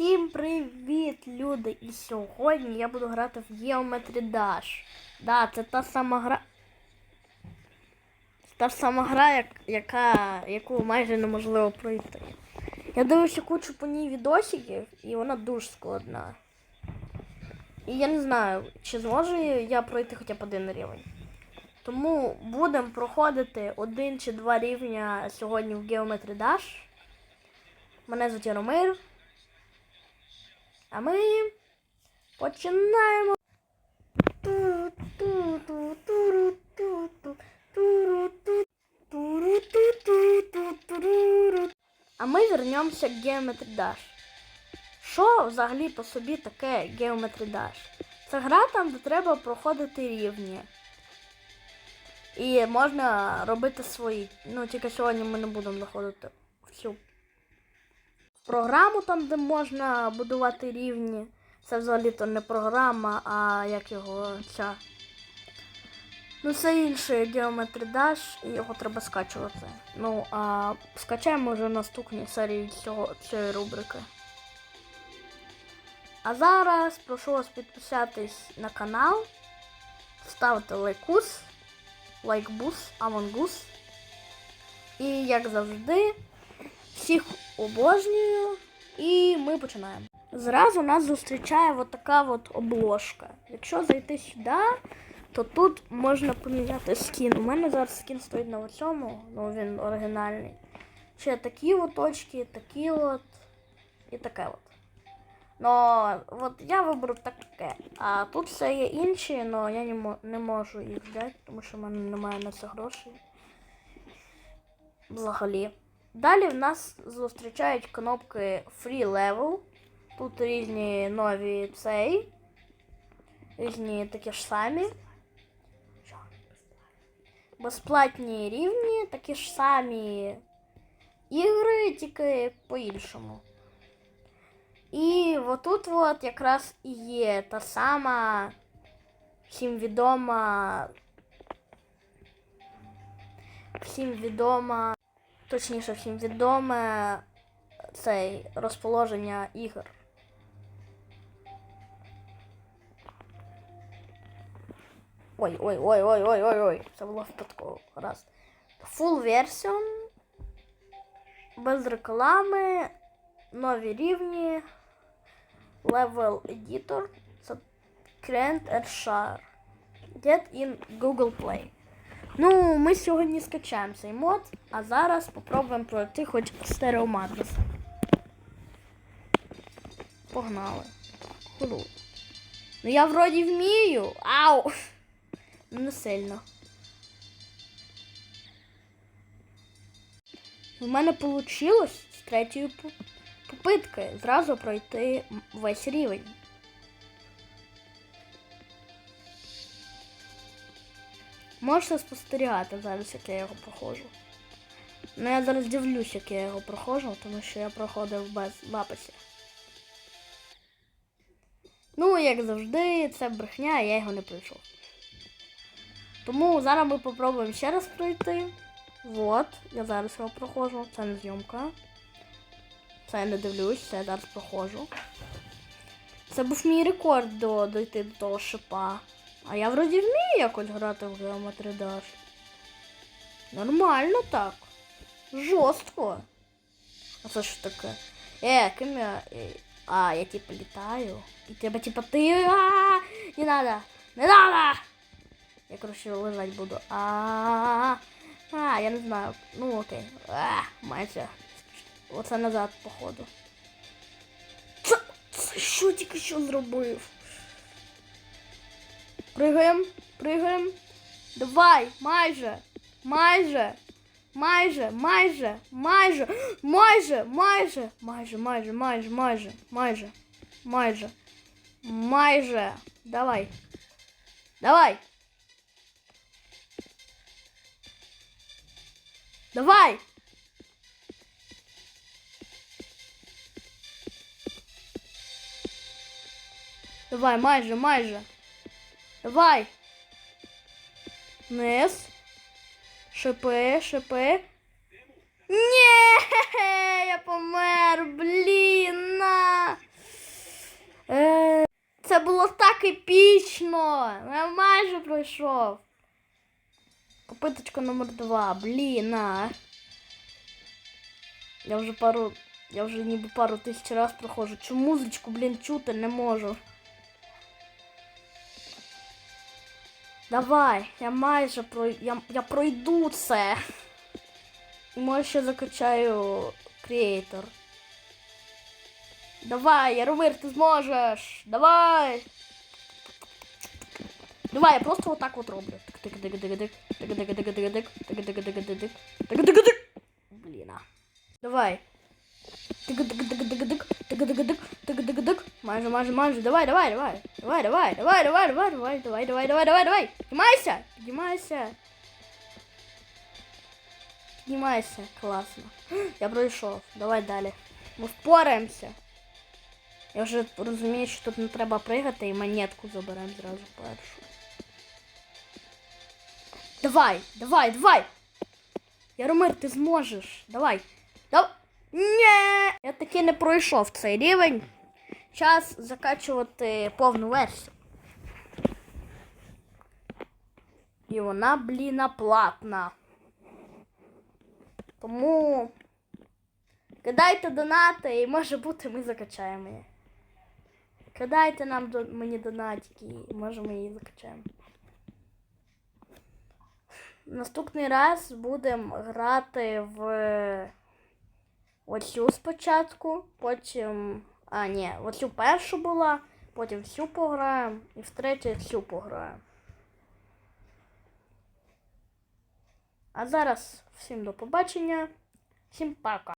Всім привіт, люди! І сьогодні я буду грати в Geometry Dash. Да, це та сама гра. Та сама гра, як, яка, яку майже неможливо пройти. Я дивився кучу по ній відосиків, і вона дуже складна. І я не знаю, чи зможу я пройти хоча б один рівень. Тому будемо проходити один чи два рівня сьогодні в Geometry Dash. Мене звуть Ромир. А ми починаємо. А ми вернемося к Geometry Dash. Що взагалі по собі таке Geometry Dash? Це гра там, де треба проходити рівні. І можна робити свої. Ну, тільки сьогодні ми не будемо заходити всю програму, там, де можна будувати рівні. Це взагалі-то не програма, а як його ця. Ну, це інший Geometry Dash, і його треба скачувати. Ну, а скачаємо вже наступні серії цього, цієї рубрики. А зараз прошу вас підписатись на канал, ставити лайкус, лайкбус, амонгус. І як завжди, всіх обожнюю. І ми починаємо. Зразу нас зустрічає от така от обложка. Якщо зайти сюди, то тут можна поміняти скін. У мене зараз скін стоїть на цьому, ну він оригінальний. Ще такі от точки, такі от і таке от. Но от я вибрав таке. А тут все є інші, але я не можу їх взяти, тому що в мене немає на це грошей. Взагалі. Далі в нас зустрічають кнопки Free Level. Тут різні нові цей. Різні такі ж самі. Безплатні рівні, такі ж самі ігри, тільки по-іншому. І отут от якраз і є та сама всім відома. Всім відома. Точніше, всім відоме цей розположення ігор. Ой, ой, ой, ой, ой, ой, ой. Це було випадково. Раз. Full version. Без реклами. Нові рівні. Level Editor. Current and Share. Get in Google Play. Ну, ми сьогодні скачаємо цей мод, а зараз попробуємо пройти хоч стереоматрис. Погнали. Хуру. Ну я вроді вмію. Ау! Не сильно. У мене вийшло з третьої попитки зразу пройти весь рівень. Можете спостерігати зараз, як я його проходжу. Ну я зараз дивлюсь, як я його проходжу, тому що я проходив без записів. Ну, як завжди, це брехня, я його не пройшов. Тому зараз ми попробуємо ще раз пройти. Вот, я зараз його проходжу. Це не зйомка. Це я не дивлюсь, це я зараз проходжу. Це був мій рекорд до, дойти до того шипа. А я вроді вмію якось грати в Geometry Dash. Нормально так. Жорстко. А це що таке? Е, ким я. е, А, я типа літаю. І тебе типа ти. А, не надо! Не надо! Я, короче, лежать буду. А, а, я не знаю. Ну окей. А, майже. Оце назад, походу. Це, це що тільки що зробив? Пригаємо, пригаємо. Давай, майже, майже, майже, майже, майже, майже, майже, майже, майже, майже, майже, майже, майже, майже. Давай. Давай. Давай. Давай, майже, майже. Давай. Вниз. Шипи, шипи. Ні, я помер, блін. На. Це було так епічно. Я майже пройшов. Попиточка номер два. Блін, а. Я вже пару. Я вже ніби пару тисяч раз проходжу. Цю музичку, блін, чути не можу. Давай, я майже прой... я, я пройду це. І може ще закачаю Creator. Давай, Яромир, ти зможеш! Давай! Давай, я просто отак от роблю. Тик-тик-тик-тик-тик. Тик-тик-тик-тик-тик. Тик-тик-тик-тик-тик. Тик-тик-тик. Блін. а. Давай. Тик-тик-тик-тик-тик. Тик-тик-тик. Тик-тик-тик. Майже, майже, майже. Давай, давай, давай. Давай, давай, давай, давай, давай, давай, давай, давай, давай, давай, давай. Піднімайся! Піднімайся. Піднімайся. Класно. Я пройшов. Давай далі. Ми впораємося. Я вже розумію, що тут не треба пригати і монетку заберемо зразу першу. Давай, давай, давай! Яромир, ти зможеш. Давай. Дав... Ні! Я таки не пройшов цей рівень. Час закачувати повну версію. І вона, бліна, платна. Тому кидайте донати і може бути ми закачаємо її. Кидайте нам до, мені донатики, і може ми її закачаємо. Наступний раз будемо грати в оцю спочатку, потім. А, ні, оцю першу була, потім всю пограємо і втретє всю пограємо. А зараз всім до побачення, всім пока.